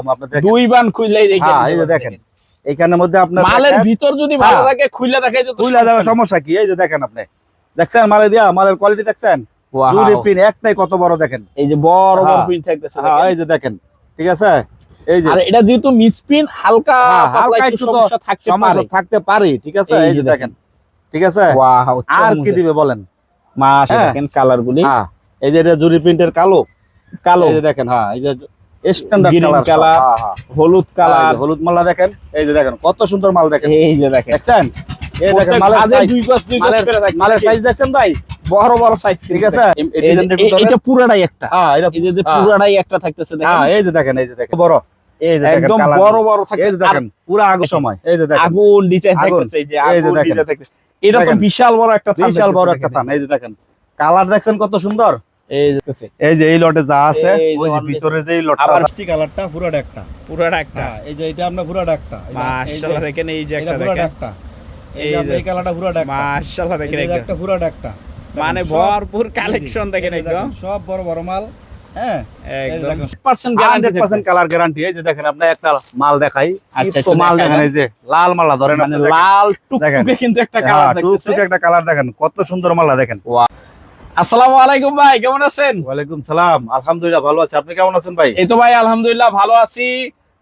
আপনার দেখেন। দুই বান খুললেই দেখেন হ্যাঁ এই যে দেখেন। এখানের মধ্যে আপনার মালের ভিতর যদি ভালো। লাগে খুইলা দেখাই যেত খুইলা দেওয়ার সমস্যা কি? এই যে দেখেন আপনি। দেখছেন মালের দিয়া মালের কোয়ালিটি দেখছেন? Wow. পিন একটাই কত বড় দেখেন। এই যে বড় বড়। পিন থাকতেছে হ্যাঁ এই যে দেখেন। ঠিক আছে? এই যে। আর এটা যেহেতু হালকা হ্যাঁ, হালকা একটু একটু সমস্যা থাকতে পারে। থাকতে পারে ঠিক আছে? এই যে দেখেন। ঠিক আছে? ওয়াও আর কি দিবে বলেন? মাস হ্যাঁ। দেখেন কালার গুলি। হ্যাঁ। এই যে এটা জুরি প্রিন্টের কালো। কালো। এই যে দেখেন হ্যাঁ এই যে স্ট্যান্ডার্ড কালার হ্যাঁ হ্যাঁ হলুদ হ্যাঁ, কালার হলুদ মালা দেখেন এই যে দেখেন কত সুন্দর মাল দেখেন এই যে দেখেন দেখছেন এই মালের সাইজ দেখছেন ভাই বড় বড় সাইজ ঠিক আছে। এটা পুরাটাই একটা হ্যাঁ এটা যে যে হ্যাঁ। পুরাটাই একটা থাকতেছে দেখেন হ্যাঁ এই যে দেখেন এই যে দেখেন বড় এই যে দেখেন একদম বড় বড় এই যে দেখেন পুরো আগুন সময় এই যে দেখেন আগুন ডিজাইন থাকতেছে এই যে আগুন ডিজাইন থাকতেছে এটা তো বিশাল বড় একটা বিশাল বড় একটা থান এই যে দেখেন কালার দেখছেন কত সুন্দর এই যে এই লটে যা আছে ওই যে ভিতরে যে লটটা আবার- আছে কালারটা পুরোটা একটা পুরাটা একটা হ্যাঁ এই যে এটা আপনার পুরোটা একটা এই যে- এই যে- মাশাআল্লাহ দেখেন এই যে একটা পুরোটা একটা এই এই যে যে- এই কালারটা পুরোটা একটা মাশাআল্লাহ দেখেন একটা পুরোটা একটা মানে সব- ভরপুর কালেকশন দেখেন একদম সব বড় বড় মাল হ্যাঁ একদম 100% গ্যারান্টি 100% কালার গ্যারান্টি এই যে দেখেন আপনি একটা মাল দেখাই আচ্ছা, তো মাল দেখেন এই যে লাল মালা ধরেন মানে আপনি লাল টুকটুকে কিন্তু একটা হ্যাঁ, কালার টুকটুকে একটা কালার দেখেন কত সুন্দর মালা দেখেন আসসালামু আলাইকুম ভাই কেমন আছেন? ওয়ালাইকুম সালাম আলহামদুলিল্লাহ ভালো আছি। আপনি কেমন আছেন ভাই? এই তো ভাই আলহামদুলিল্লাহ ভালো আছি।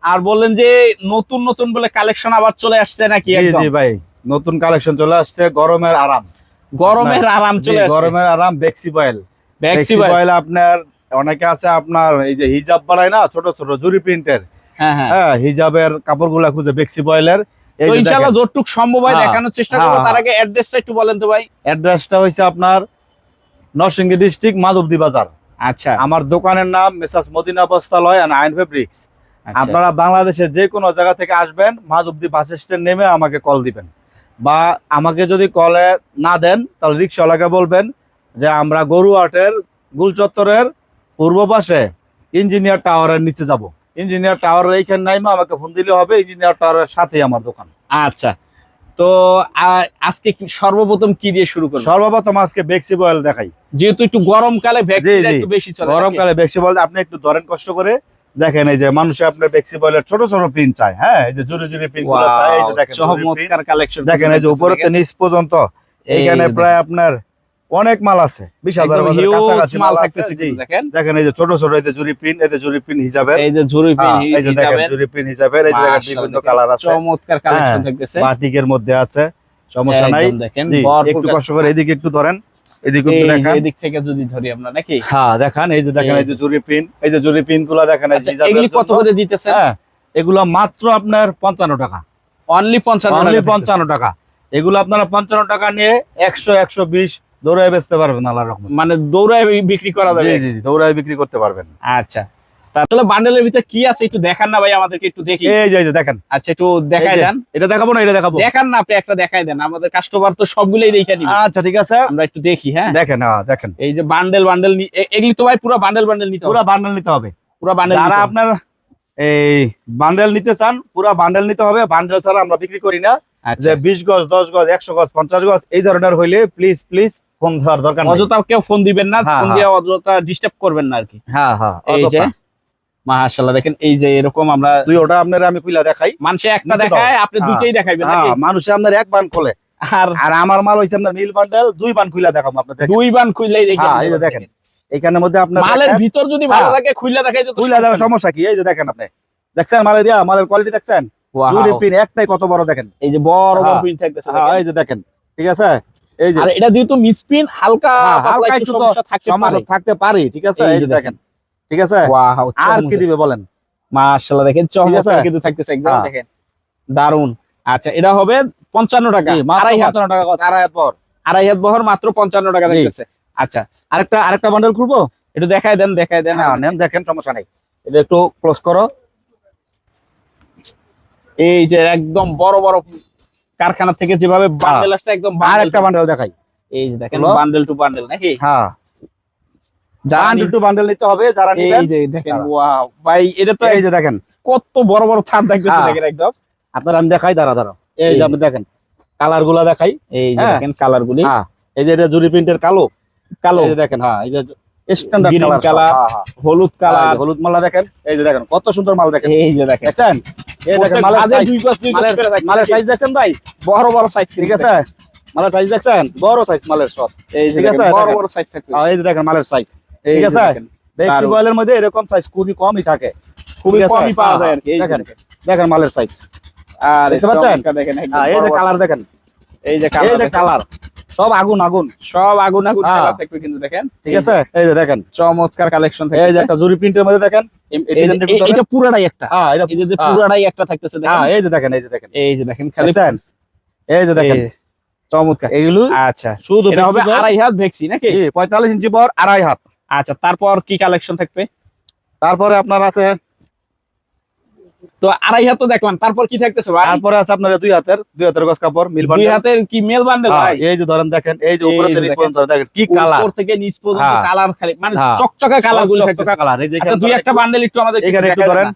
আর বললেন যে নতুন নতুন বলে কালেকশন আবার চলে আসছে নাকি জি জি ভাই নতুন কালেকশন চলে আসছে গরমের আরাম। গরমের আরাম চলে আসছে। গরমের আরাম বেক্সি বয়েল বেক্সি বয়েল আপনার অনেকে আছে আপনার এই যে হিজাব বানায় না ছোট ছোট জুরি প্রিন্টের। হ্যাঁ হ্যাঁ। হ্যাঁ হিজাবের কাপড়গুলা খুঁজে বেক্সি বয়েলের ইনশাআল্লাহ যতটুক সম্ভব হয় হ্যাঁ, দেখানোর চেষ্টা করব। হ্যাঁ, তার আগে অ্যাড্রেসটা একটু বলেন তো ভাই। অ্যাড্রেসটা হচ্ছে আপনার নরসিংদী ডিস্ট্রিক্ট মাধবদী বাজার। আচ্ছা। আমার দোকানের নাম মেসাস মদিনা বস্তালয় অ্যান্ড আইন ফেব্রিক্স। আপনারা বাংলাদেশের যে কোনো জায়গা থেকে আসবেন মাধবদী বাস স্ট্যান্ড নেমে আমাকে কল দিবেন। বা আমাকে যদি কলে না দেন তাহলে রিক্সাওয়ালাকে বলবেন যে আমরা গরুয়াটের গুলচত্বরের পূর্ব পাশে ইঞ্জিনিয়ার টাওয়ারের নিচে যাব। ইঞ্জিনিয়ার টাওয়ারের এইখানে নাইমে আমাকে ফোন দিলে হবে ইঞ্জিনিয়ার টাওয়ারের সাথেই আমার দোকান। আচ্ছা। তো আজকে সর্বপ্রথম কি দিয়ে শুরু করব? সর্বপ্রথম আজকে বেক্সি বয়েল দেখাই। যেহেতু একটু গরমকালে একটু বেশি চলে গরমকালে বেক্সি বয়েল আপনি একটু ধরেন কষ্ট করে। দেখেন এই যে মানুষ আপনার বেক্সি বয়েলের ছোট ছোট প্রিন্ট চায় হ্যাঁ? এই যে জুড়ে জুড়ে প্রিন্ট চায় এই যে দেখেন চমৎকার কালেকশন দেখেন এই যে উপরে তো নিচ পর্যন্ত এইখানে প্রায় আপনার অনেক মাল আছে বিশ হাজার মাল মাল থাকতেছে দেখেন দেখেন এই যে ছোট ছোট এই যে জুরি প্রিন্ট এতে জুরি প্রিন্ট হিসাবে এই যে এই যে দেখেন জুরি প্রিন্ট হিসাবে এই যে বিভিন্ন কালার আছে চমৎকার কালেকশন হ্যাঁ, থাকতেছে বাটিকের মধ্যে আছে সমস্যা নাই দেখেন একটু কষ্ট করে এদিকে একটু ধরেন এদিকে একটু যে এদিক থেকে যদি ধরি আমরা নাকি হ্যাঁ দেখান এই যে দেখেন এই যে জুরি প্রিন্ট এই যে জুরি প্রিন্টগুলা দেখেন এই যে আচ্ছা, এগুলি কত করে দিতেছেন হ্যাঁ এগুলো মাত্র আপনার পঞ্চান্ন টাকা অনলি পঞ্চান্ন অনলি টাকা পঞ্চান্ন টাকা এগুলো আপনারা পঞ্চান্ন টাকা নিয়ে একশো একশো বিশ দৌড়ায় বেচতে পারবেন আল্লাহ রকম মানে দৌড়ায় বিক্রি করা যাবে? জি জি জি দৌড়ায় বিক্রি করতে পারবেন। আচ্ছা। তাহলে বান্ডেলের ভিতরে কি আছে একটু দেখান না ভাই আমাদেরকে একটু দেখি। এই যে দেখেন। আচ্ছা একটু দেখাই দেন। এটা দেখাবো না এটা দেখাবো। দেখান না আপনি একটা দেখাই দেন। আমাদের কাস্টমার তো সবগুলোই দেখে নিবে। আচ্ছা ঠিক আছে। আমরা একটু দেখি হ্যাঁ? দেখেন হ্যাঁ দেখেন। এই যে বান্ডেল বান্ডেল এগুলি তো ভাই পুরো বান্ডেল বান্ডেল নিতে পুরো হবে। বান্ডেল নিতে হবে। পুরো বান্ডেল যারা আপনার এই বান্ডেল নিতে চান পুরো বান্ডেল নিতে হবে। বান্ডেল ছাড়া আমরা বিক্রি করি না। যে বিশ গজ দশ গজ একশো গজ পঞ্চাশ গজ এই ধরনের হইলে প্লিজ প্লিজ ফোন দেওয়ার দরকার নেই। অযথা কেউ ফোন দিবেন না হ্যাঁ, ফোন হ্যাঁ। দিয়ে অযথা ডিস্টার্ব করবেন না আর কি। হ্যাঁ হ্যাঁ এই যে মাশাআল্লাহ দেখেন এই যে এরকম আমরা তুই ওটা আপনার আমি খুলে দেখাই। মানুষে একটা দেখায় আপনি হ্যাঁ। দুইটাই দেখাইবেন নাকি? হ্যাঁ মানুষে আপনার এক বান খোলে। আর আর আমার মাল হইছে আপনার মিল বান্ডেল দুই বান খুলে দেখাবো আপনার দেখেন। দুই বান খুললেই দেখেন। হ্যাঁ এই যে দেখেন। এইখানের মধ্যে আপনার মালের ভিতর যদি ভালো হ্যাঁ। লাগে খুললে দেখাই যেত খুলে দেওয়ার সমস্যা কি? এই যে দেখেন আপনি। দেখছেন মালের দিয়া মালের কোয়ালিটি দেখছেন? জুরি পিন একটাই কত বড় দেখেন। এই যে বড় বড় হ্যাঁ। প্রিন্ট থাকতেছে হ্যাঁ। এই যে দেখেন। ঠিক আছে? আর এটা যেহেতু মিস পিন হালকা হ্যাঁ, হালকা একটু সমস্যা থাকতে পারে। ঠিক আছে? এই যে দেখেন। ঠিক আছে? ওয়াও আর কি দিবে বলেন? মাশাআল্লাহ দেখেন চমৎকার? কিন্তু থাকতেছে একদম হ্যাঁ। দেখেন। দারুণ আচ্ছা এটা হবে পঞ্চান্ন টাকা মাত্র আড়াই হাত। 55 টাকা আড়াই হাত পর আড়াই হাত বহর মাত্র পঞ্চান্ন টাকা জি। দেখতেছে আচ্ছা আরেকটা আরেকটা বান্ডেল খুলবো? একটু দেখাই দেন দেখাই দেন। হ্যাঁ নেন দেখেন সমস্যা নেই। এটা একটু ক্লোজ করো। এই যে একদম বড় বড় কারখানা থেকে যেভাবে বান্ডেল আসছে একদম আর একটা বান্ডেল দেখাই। এই যে দেখেন বান্ডেল টু বান্ডেল নাকি? হ্যাঁ। যারা বান্ডেল টু বান্ডেল নিতে হবে যারা এই যে দেখেন ওয়াও ভাই এটা তো এই যে দেখেন। কত বড় বড় হ্যাঁ। দেখেন একদম। আপনার আমি দেখাই দাঁড়া দাঁড়া এই যে। আপনি দেখেন কালারগুলা দেখাই। এই হ্যাঁ। দেখেন কালার গুলি। হ্যাঁ। এই যে এটা জুরি প্রিন্টের কালো। কালো। এই যে দেখেন হ্যাঁ এই যে স্ট্যান্ডার্ড কালার হলুদ কালার হলুদ মালা দেখেন। এই যে দেখেন কত সুন্দর মাল দেখেন। এই যে দেখেন। এই দেখেন মালের সাইজ দেখছেন ভাই? বড় বড় সাইজ ঠিক আছে? মালের সাইজ দেখছেন? বড় সাইজ মালের সব এই ঠিক আছে, বড় বড় সাইজ থাকবে। এই যে দেখেন মালের সাইজ ঠিক যে আছে? দেখেন, বেক্সি বয়েলের মধ্যে এরকম সাইজ খুবই কমই থাকে। খুবই কমই পাওয়া যায় হ্যাঁ, আর কি। এই দেখেন। দেখেন। দেখেন মালের সাইজ আর দেখতে পাচ্ছেন? দেখেন এই যে কালার দেখেন। এই যে দেখেন। কালার সব আগুন আগুন। সব আগুন আগুন হ্যাঁ। থাকবে কিন্তু দেখেন। ঠিক আছে? এই যে দেখেন। চমৎকার কালেকশন থাকবে এই যে একটা জুরি প্রিন্টের মধ্যে দেখেন। এটা পুরাটাই একটা। হ্যাঁ এটা এই যে হ্যাঁ। পুরাটাই একটা থাকতেছে দেখেন। হ্যাঁ এই যে দেখেন এই যে দেখেন। এই যে দেখেন খালি এই যে দেখেন। চমৎকার। এইগুলো আচ্ছা। শুধু এটা হবে আড়াই হাত ভেক্সি নাকি? জি, 45 ইঞ্চি পর আড়াই হাত। আচ্ছা তারপর কি কালেকশন থাকবে? তারপরে আপনার আছে তো আড়াই হাত তো দেখলাম তারপর কি থাকতেছে ভাই তারপরে আছে আপনার দুই হাতের দুই হাতের গস কাপড় মিল দুই হাতের কি মেল বান্ডেল হ্যাঁ, ভাই এই যে ধরেন দেখেন এই যে উপরে থেকে নিচ পর্যন্ত দেখেন কি কালার উপর থেকে নিচ পর্যন্ত হ্যাঁ। কালার খালি মানে হ্যাঁ। চকচকা কালারগুলো থাকতেছে কালার এই যে আচ্ছা এখানে দুই একটা বান্ডেল একটু আমাদের এখানে একটু ধরেন।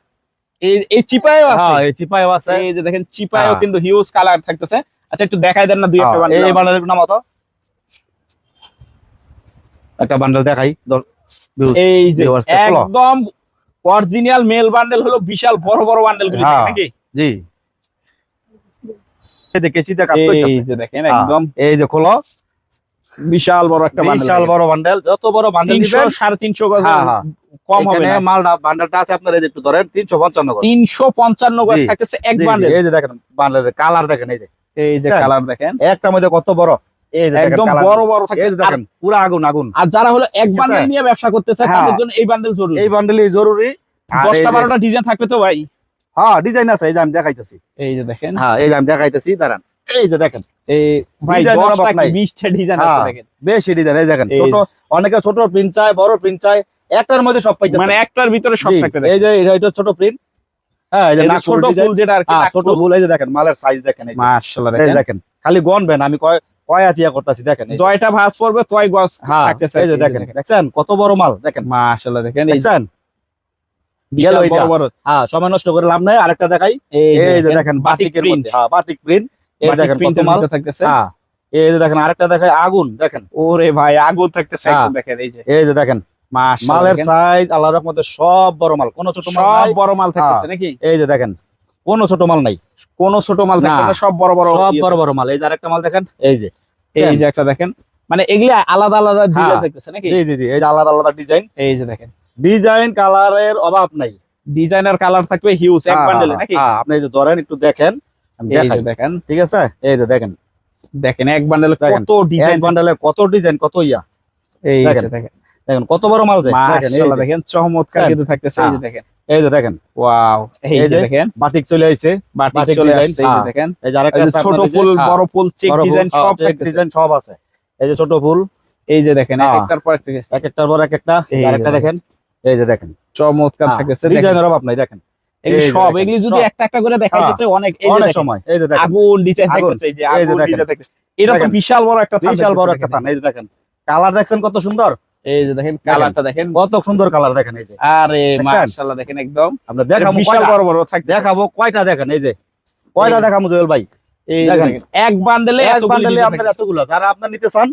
এই এই চিপায়ও আছে হ্যাঁ এই চিপাইও আছে এই যে দেখেন চিপায়ও হ্যাঁ। কিন্তু হিউজ কালার থাকতেছে আচ্ছা একটু দেখাই দেন না দুই একটা হ্যাঁ, বান্ডেল এই কত একটা বান্ডেল দেখাই এই যে। একদম অরিজিনাল মেল বান্ডেল হলো বিশাল বড় বড় বান্ডেলগুলো হ্যাঁ। নাকি? জি। কেসিতে কাট এই যে দেখেন হ্যাঁ। একদম। এই যে খোলো। বিশাল বড় একটা বান্ডেল বিশাল বড় বান্ডেল যত বড় বান্ডেল দিবেন সাড়ে তিনশো গজ হ্যাঁ। কম হবে না। মালটা বান্ডেলটা আছে আপনার এই যে একটু ধরেন 355 গজ। তিনশো পঞ্চান্ন গজ থাকতেছে এক বান্ডেল। এই যে দেখেন বান্ডেলের কালার দেখেন এই যে। এই যে কালার দেখেন। একটার মধ্যে কত বড়? একদম কালার বড় বড় এই দেখেন পুরো আগুন আগুন আর যারা হলো এক বান্ডেল নিয়ে ব্যবসা করতে চায় হ্যাঁ। তাদের জন্য এই বান্ডেল জরুরি এই বান্ডেলই জরুরি ডিজাইন থাকবে তো ভাই হ্যাঁ ডিজাইন আছে এই যে আমি দেখাইতেছি এই যে দেখেন হ্যাঁ এই যে আমি দেখাইতেছি দাঁড়ান এই যে দেখেন এই ভাই Design এর অভাব দশটা নাই। কি বিশটা ডিজাইন আছে হ্যাঁ। দেখেন বেশি ডিজাইন এই দেখেন ছোট অনেকে ছোট প্রিন্ট চায় বড় প্রিন্ট চায় একটার মধ্যে সব পাইতেছে মানে একটার ভিতরে সব এই যে এটা- ছোট প্রিন্ট হ্যাঁ এই যে ছোট ফুল যেটা আর হ্যাঁ ছোট ফুল। এই যে দেখেন মালের সাইজ দেখেন এই মাশাআল্লাহ দেখেন দেখেন খালি গনবেন আমি কয় কয় করতেছি দেখেন জয়টা ভাঁজ পড়বে তয় গজ হ্যাঁ এই যে দেখেন দেখছেন? কত বড় মাল দেখেন। মাশাআল্লাহ দেখেন দেখছেন? হ্যাঁ সময় নষ্ট করে লাভ নাই আরেকটা দেখাই। এই যে দেখেন বাটিকের প্রিন্ট মধ্যে হ্যাঁ বাটিক প্রিন্ট এই দেখেন কত মাল। থাকতেছে। হ্যাঁ এই যে দেখেন আরেকটা দেখাই আগুন দেখেন। ওরে ভাই আগুন থাকতেছে হ্যাঁ। দেখেন এই যে। এই যে দেখেন মালের সাইজ আল্লাহর মধ্যে সব বড় মাল কোনো ছোট মাল সব বড় মাল থাকতেছে নাকি? এই যে দেখেন কোনো ছোট মাল নাই। কোন ছোট মাল থাকবে না। না সব বড় বড় সব ইয়ে বড় বড় মাল। এই যে আরেকটা মাল দেখেন এই যে এই যে একটা দেখেন। মানে এগুলি আলাদা আলাদা ডিজাইন হ্যাঁ। নাকি? জি জি জি এই যে আলাদা আলাদা ডিজাইন এই যে দেখেন। ডিজাইন কালারের অভাব নাই। ডিজাইনার কালার থাকবে হিউজ এক বান্ডেলে হ্যাঁ, নাকি? হ্যাঁ, আপনি এই যে ধরেন একটু দেখেন দেখাই। দেখেন। ঠিক আছে? এই যে দেখেন। দেখেন এক বান্ডেলে কত ডিজাইন বান্ডালে কত ডিজাইন কত ইয়া। এই দেখেন, দেখেন কত বড় মাল যায় দেখেন মাশাআল্লাহ দেখেন চমৎকার কিন্তু থাকতেছে এই যে হ্যাঁ। দেখেন এই যে দেখেন ওয়াও এই যে দেখেন বাটিক চলে আইছে বাটিক চলে আসছে এই যে হ্যাঁ। দেখেন এই যে আরেকটা ছোট ফুল হ্যাঁ, বড় ফুল চেক ডিজাইন হ্যাঁ, সব চেক ডিজাইন সব আছে এই যে ছোট ফুল এই যে দেখেন হ্যাঁ। একটার পর একটা এক একটার পর এক একটা আরেকটা দেখেন এই যে দেখেন চমৎকার থাকতেছে ডিজাইনের অভাব নাই দেখেন এই সব এগুলি যদি একটা একটা করে দেখাইতেছে অনেক সময় এই যে দেখেন আগুন ডিজাইন থাকতেছে এই যে আগুন ডিজাইন থাকতেছে এটা তো বিশাল বড় একটা বিশাল বড় একটা থান এই যে দেখেন কালার দেখছেন কত সুন্দর এই যে দেখেন কালারটা দেখেন। কত সুন্দর কালার দেখেন এই যে। আরে মাশাআল্লাহ দেখেন একদম। আমরা দেখাবো বিশাল বড় বড় থাকবে। দেখাবো কয়টা দেখেন এই যে। কয়টা দেখাবো জুয়েল ভাই? এই দেখেন। এক বান্ডেলে এক বান্ডেলে আপনার এতগুলো। যারা আপনার নিতে চান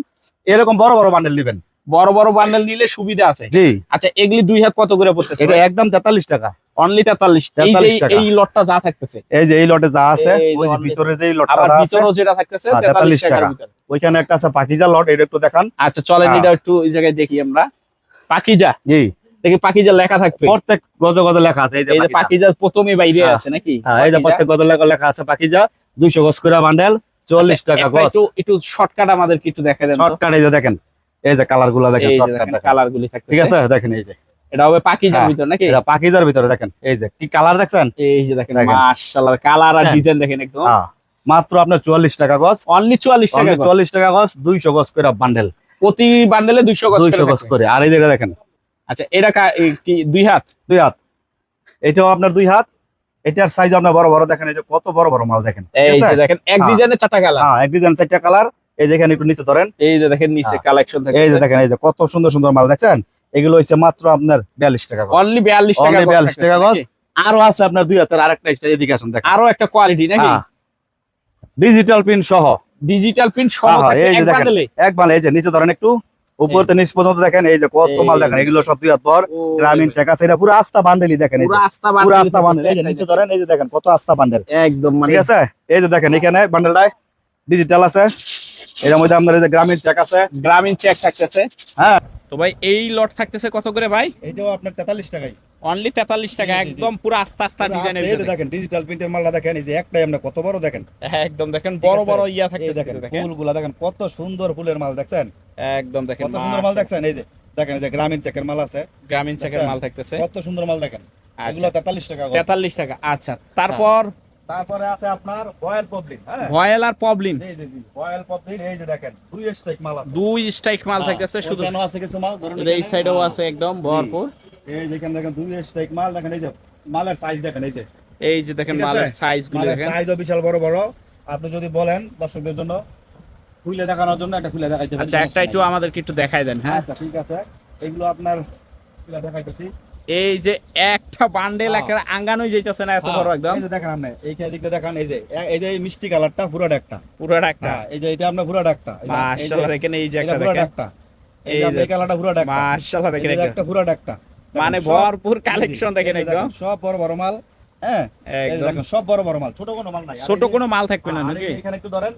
এরকম বড় বড় বান্ডেল নেবেন। বড় বড় বান্ডেল নিলে সুবিধা আছে। জি। আচ্ছা এগুলি দুই হাত কত করে পড়তেছে এটা একদম তেতাল্লিশ টাকা। অনলি 43 এই 43 টাকা। এই লটটা যা থাকতেছে। এই যে এই লটে যা আছে ওই ভিতরে যে লটটা আবার আছে যেটা থাকতেছে হ্যাঁ, 43 43 টাকার টাকা। ভিতরে। ওইখানে একটা আছে পাকিজা লট এটা একটু দেখান। আচ্ছা চলেন হ্যাঁ। এটা একটু এই জায়গায় দেখি আমরা। পাকিজা? জি। দেখি পাকিজা লেখা থাকবে। প্রত্যেক গজে গজে লেখা আছে এই যে। পাকিজা। প্রথমে বাইরে হ্যাঁ। আছে নাকি? হ্যাঁ এই যে। প্রত্যেক গজে লেখা লেখা আছে পাকিজা। দুইশো গজ করে বান্ডেল চল্লিশ আচ্ছা, টাকা গজ। একটু একটু শর্টকাট আমাদেরকে একটু দেখা দেন শর্টকাট এই যে দেখেন এই যে কালারগুলা দেখেন শর্টকাট কালার গুলি থাকতেছে। ঠিক আছে দেখেন এই যে। এটা হবে পাকিজার হ্যাঁ, ভিতর নাকি? এটা পাকিজার ভিতরে দেখেন এই যে কি কালার দেখছেন? এই যে দেখেন। মাশাআল্লাহ কালার আর। ডিজাইন দেখেন একদম। মাত্র আপনার চুয়াল্লিশ টাকা গজ। অনলি 44 টাকা চুয়াল্লিশ টাকা গজ দুইশো গজ করে বান্ডেল প্রতি বান্ডেলে 200 গজ দুইশো গজ করে। আর এই এটা দেখেন। আচ্ছা এটা কি দুই হাত? দুই হাত। এটাও আপনার দুই হাত। এটার সাইজ আপনার বড় বড়। দেখেন এই যে কত বড় বড় মাল দেখেন। এই যে দেখেন এক হ্যাঁ। ডিজাইনের চারটা কালার হ্যাঁ এক ডিজাইন চারটা কালার এই যে এখানে একটু নিচে ধরেন। এই যে দেখেন নিচে হ্যাঁ। কালেকশন থাকে এই যে দেখেন এই যে কত সুন্দর সুন্দর মাল দেখছেন? এগুলো হচ্ছে মাত্র আপনার বিয়াল্লিশ টাকা গজ। অনলি 42 টাকা Only 42 টাকা গজ। আরও আছে আপনার দুই হাতের আরেকটা এদিকে আসুন দেখেন। আরও একটা কোয়ালিটি নাকি? ডিজিটাল প্রিন্ট সহ। ডিজিটাল প্রিন্ট সহ হ্যাঁ, হ্যাঁ, এই যে এক দেখেন। এক মাল এই যে নিচে ধরেন একটু উপর নিচ পর্যন্ত দেখেন এই যে কত মাল দেখেন এগুলো সব দুই হাত ভর গ্রামীণ চেক আছে এটা পুরো আস্থা বান্ডেলই দেখেন এই যে। পুরো আস্থা পুরো বান্ডেল এই যে নিচে ধরেন এই যে দেখেন কত আস্থা বান্ডেল। একদম মানে ঠিক আছে? এই যে দেখেন এখানে বান্ডেলটায় ডিজিটাল আছে। এর মধ্যে আপনার এই যে গ্রামীণ চেক আছে। গ্রামীণ চেক থাকতেছে। হ্যাঁ। তো ভাই এই লট থাকতেছে কত করে ভাই? এইটাও আপনার তেতাল্লিশ টাকায়। অনলি তেতাল্লিশ টাকা। একদম পুরো আস্তে আস্তে ডিজাইনের দেখেন ডিজিটাল প্রিন্টের মালটা দেখেন এই যে একটাই আমরা কত বড় দেখেন? একদম দেখেন বড় বড় ইয়া থাকতেছে দেখেন দেখেন। ফুলগুলা দেখেন কত সুন্দর ফুলের মাল দেখছেন? একদম দেখেন কত সুন্দর মাল দেখছেন? এই যে দেখেন যে গ্রামীণ চেকের মাল আছে। গ্রামীণ চেকের মাল থাকতেছে। কত সুন্দর মাল দেখেন। আচ্ছা। এগুলো তেতাল্লিশ টাকা তেতাল্লিশ টাকা আচ্ছা। তারপর? তারপরে আছে আপনার রয়্যাল পাবলিক হ্যাঁ? ভয়েল আর জি জি রয়্যাল পাবলিক এই যে দেখেন দুই স্ট্রাইক মাল আছে। দুই স্ট্রাইক মাল হ্যাঁ, থাকতেছে শুধু। আছে কিছু মাল? ধরুন এই। সাইডেও আছে একদম ভরপুর। এই যেখানে দেখেন দুই স্ট্রাইক মাল দেখেন এই যে মালের সাইজ দেখেন এই যে এই যে দেখেন মালের সাইজগুলো দেখেন সাইজও বিশাল বড় বড় আপনি যদি বলেন দর্শকদের জন্য খুলে দেখানোর জন্য একটা খুলে দেখাইতে আচ্ছা একটা একটু আমাদেরকে একটু দেখাই দেন হ্যাঁ আচ্ছা ঠিক আছে এগুলো আপনার খুলে দেখাইতেছি এই যে একটা বান্ডেল হ্যাঁ। একটা আঙ্গানোই যাইতেছে না এত বড় একদম এই যে দেখেন আপনি এই দিকটা দেখেন এই যে এই যে এই মিষ্টি কালারটা পুরো ডাকটা পুরো একটা হ্যাঁ এই যে এটা আপনার পুরো ডাকটা মাশাআল্লাহ দেখেন এই যে একটা দেখেন ডাকটা এই যে কালারটা পুরো ডাকটা মাশাআল্লাহ দেখেন একটা। পুরো ডাকটা দেখেন মানে ভরপুর কালেকশন দেখেন এই একদম সব বড় বড় মাল হ্যাঁ? একদম। সব বড় বড় মাল ছোট কোনো মাল নাই। ছোট কোনো মাল থাকবে না নাকি? এখানে একটু ধরেন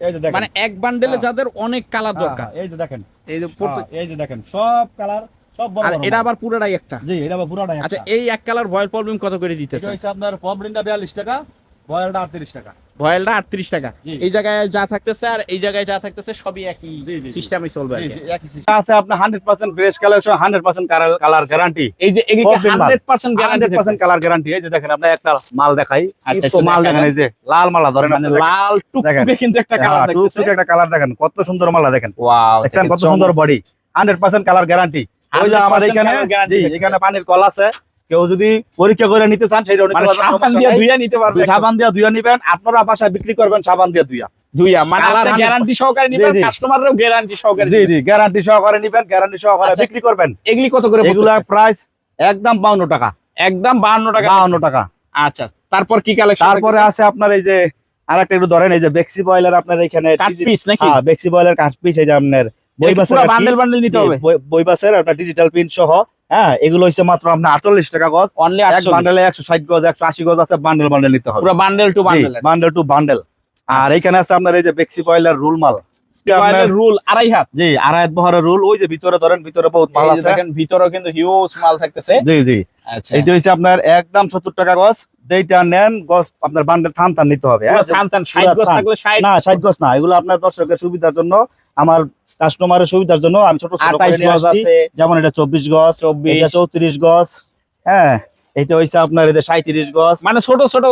এই যে দেখেন। মানে এক বান্ডেলে হ্যাঁ। যাদের অনেক কালার হ্যাঁ, দরকার। হ্যাঁ, এই যে দেখেন। এই যে এই যে দেখেন সব কালার সব বড় এটা আবার পুরোটাই একটা। জি এটা আবার পুরাটাই আচ্ছা এই এক কালার ভয়েল প্রবলেম কত করে দিতেছে? আপনার পবলিনটা 42 টাকা বয়েলটা 38 টাকা। ভয়েলটা আটত্রিশ টাকা। এই জায়গায় যা থাকতেছে আর এই জায়গায় যা থাকতেছে সবই একই চলবে। আছে আপনার 100% ফ্রেশ কালেকশন 100% কালার গ্যারান্টি এই যে Problem মাল। হান্ড্রেড পার্সেন্ট কালার গ্যারান্টি এই যে দেখেন আপনি একটা মাল দেখাই। আচ্ছা, মাল দেখেন এই যে লাল মালা ধরেন মানে দেখেন। লাল টুকটুকে কিন্তু একটা হ্যাঁ, কালার টুকটুকে একটা কালার দেখেন কত সুন্দর মালা দেখেন। ওয়াও দেখছেন কত সুন্দর বডি 100% কালার গ্যারান্টি ওই যে আমার 100% এখানে। এখানে পানির কল আছে। কেউ যদি পরীক্ষা করে নিতে চান সেটা মানে পারবেন, সাবান দিয়ে ধুইয়া নিতে পারবে দুই সাবান দিয়ে ধুয়া নিবেন আপনারা বাসায় বিক্রি করবেন সাবান দিয়ে ধুইয়া। মানে Colour আপনি 100% গ্যারান্টি সহকারে নিবেন জি, জি। কাস্টমাররাও গ্যারান্টি সহকারে জি জি গ্যারান্টি সহকারে নিবেন গ্যারান্টি সহকারে আচ্ছা। বিক্রি করবেন। এগুলি কত করে এগুলা প্রাইস একদম 52 টাকা। একদম 52 টাকা। 52 টাকা। আচ্ছা তারপর কি কালেকশন তারপরে আছে আপনার এই যে আরেকটা একটু ধরেন এই যে বেক্সি বয়লার আপনার এখানে কাট পিস নাকি? হ্যাঁ বেক্সি বয়লার কাট পিস এই যে আপনার বই বাসের বান্ডেল বান্ডেল নিতে হবে? বই- বই বাসের আপনার ডিজিটাল প্রিন্ট সহ হ্যাঁ এগুলো হচ্ছে মাত্র আপনার 48 টাকা গজ। অনলি এক 800 বান্ডেলে 160 গজ 180 গজ আছে বান্ডেল বান্ডেল নিতে হবে। পুরো bundle to bundle bundle to bundle আর এখানে আছে আপনার এই যে বেক্সি বয়লার রুল মাল। রুল আড়াই হাত। জি আড়াই বহরের রুল। ওই যে ভিতরে ধরেন ভিতরে বহুত মাল আছে। দেখেন ভিতরেও কিন্তু হিউজ মাল থাকতেছে। জি জি। আচ্ছা। এটা আপনার একদম সত্তর টাকা গজ। যেটা নেন গজ আপনার বান্ডেল থান থান নিতে হবে হ্যাঁ? থান থান 60 গজ থাকলে 60 না ষাট গজ না। এগুলো আপনার দর্শকের সুবিধার জন্য আমার কাস্টমারের সুবিধার জন্য আমি ছোট ছোট করে নিয়ে আসছি। যেমন এটা চব্বিশ গজ এটা চৌত্রিশ গজ হ্যাঁ এটা হচ্ছে আপনার এটা সাঁত্রিশ গজ। মানে ছোট ছোট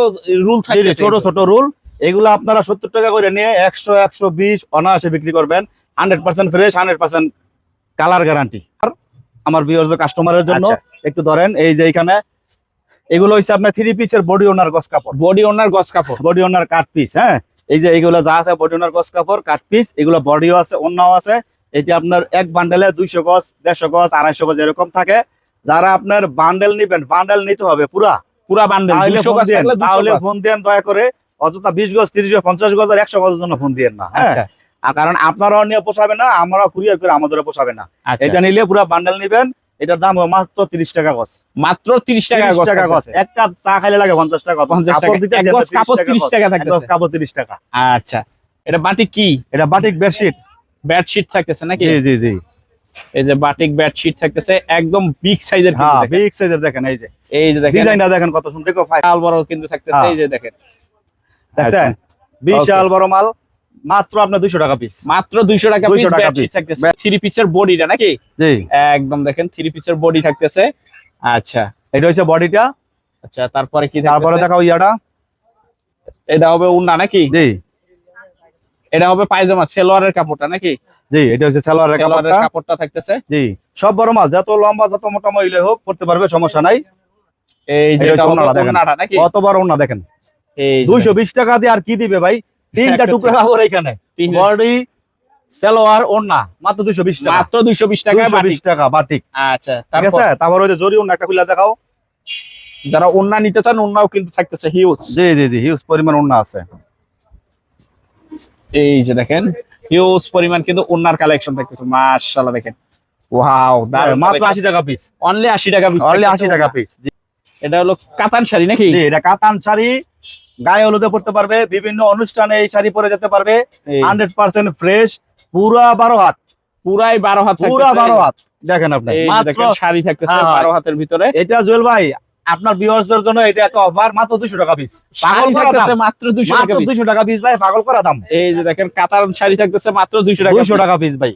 রুল থাকে ছোট ছোট রুল। এগুলো আপনারা সত্তর টাকা করে নিয়ে একশো একশো বিশ অনায়াসে বিক্রি করবেন। Hundred percent fresh hundred percent colour guarantee. আর আমার বিয়র্স কাস্টমারের জন্য আচ্ছা। একটু ধরেন এই যে এখানে এগুলো হচ্ছে আপনার থ্রি পিসের বডি ওনার গজ কাপড়। বডি ওনার গজ কাপড়। বডি ওনার কাট পিস হ্যাঁ। এই যে এইগুলো যা আছে বডি ওনার গজ কাপড় কাট পিস এগুলো বডিও আছে অন্যও আছে। এটি আপনার এক বান্ডেলে দুইশো গজ দেড়শো গজ আড়াইশো গজ এরকম থাকে। যারা আপনার বান্ডেল নিবেন বান্ডেল নিতে হবে পুরা। পুরা বান্ডেল তাহলে ফোন দেন থাকলে 200 তাহলে গজ। ফোন দেন দয়া করে অযথা বিশ গজ তিরিশ গজ পঞ্চাশ গজ আর একশো গজের জন্য ফোন দিয়েন না হ্যাঁ? আচ্ছা। কারণ আপনারাও নিয়ে পোষাবে না আমরাও কুরিয়ার করে আমাদেরও পোষাবে না। আচ্ছা। এটা নিলে পুরো বান্ডেল নিবেন এটার দাম মাত্র তিরিশ টাকা গজ মাত্র 30 টাকা 30 গজ টাকা থাকতেছে। এক কাপ চা খাইলে লাগে পঞ্চাশ টাকা 50 টাকা। কাপড় 30 টাকা থাকতেছে। কাপড় তিরিশ টাকা। আচ্ছা এটা বাটিক কি? এটা বাটিক বেডশিট। বেডশিট থাকতেছে নাকি? জি জি জি। এই যে বাটিক বেডশিট থাকতেছে একদম বিগ সাইজের হ্যাঁ বিগ সাইজের দেখেন এই যে। এই যে দেখেন। ডিজাইনটা দেখেন কত সুন্দর। দেখো বড় কিন্তু থাকতেছে হ্যাঁ। এই যে দেখেন। দেখছেন? বিশাল বড় মাল। মাত্র আপনার দুইশো টাকা পিস মাত্র 200 টাকা 200 পিস টাকা piece। থাকতেছে। থ্রি পিসের বডিটা নাকি? জি। একদম দেখেন থ্রি পিসের বডি থাকতেছে। আচ্ছা। এটা হচ্ছে বডিটা আচ্ছা তারপরে কি তারপরে দেখাও ইয়াটা। এটা হবে উন্না নাকি? জি। এটা হবে পায়জামা সেলোয়ারের কাপড়টা নাকি? জি এটা হচ্ছে সালোয়ারের কাপড়টা। কাপড়টা থাকতেছে। জি। সব বড় মাল যত লম্বা যত মোটা মহিলা হোক করতে পারবে সমস্যা নাই। এই যে ওড়নাটা দেখেন। কত বড় ওনা দেখেন। এই যে দুইশো বিশ টাকা দিয়ে আর কি দিবে ভাই? তিনটা টুকরা কাপড় এখানে। বডি সালোয়ার ওন্না মাত্র দুইশো বিশ টাকা। মাত্র 220 টাকায় দুইশো টাকা বাটিক। আচ্ছা ঠিক আছে? তারপর ওই যে জরি ওন্না একটা খুলে দেখাও। যারা উন্না নিতে চান উন্নাও কিন্তু থাকতেছে হিউজ জি জি জি হিউজ পরিমাণ ওন্না আছে। এই যে দেখেন হিউজ পরিমাণ কিন্তু কালেকশন থাকতেছে। মাশাআল্লাহ দেখেন। ওয়াও মাত্র আশি টাকা পিস অনলি 80 টাকা piece অনলি থাকতেছে আশি টাকা পিস এটা হলো কাতান শাড়ি নাকি? জি এটা কাতান শাড়ি। গায়ে হলুদে পড়তে পারবে বিভিন্ন অনুষ্ঠানে এই শাড়ি পরে যেতে পারবে। হান্ড্রেড পার্সেন্ট ফ্রেশ পুরা বারো হাত। পুরাই 12 হাত পুরা বারো হাত। দেখেন আপনি শাড়ি থাকতেছে হ্যাঁ, হ্যাঁ। 12 হাতের ভিতরে। এটা জুয়েল ভাই আপনার ভিউয়ার্সদের জন্য এটা একটা অফার মাত্র দুশো টাকা পিস পাগল করা দাম। মাত্র 200 টাকা। দুশো টাকা পিস ভাই পাগল করা দাম। এই যে দেখেন কাতান শাড়ি থাকতেছে মাত্র 200 টাকা দুইশো piece। টাকা পিস ভাই।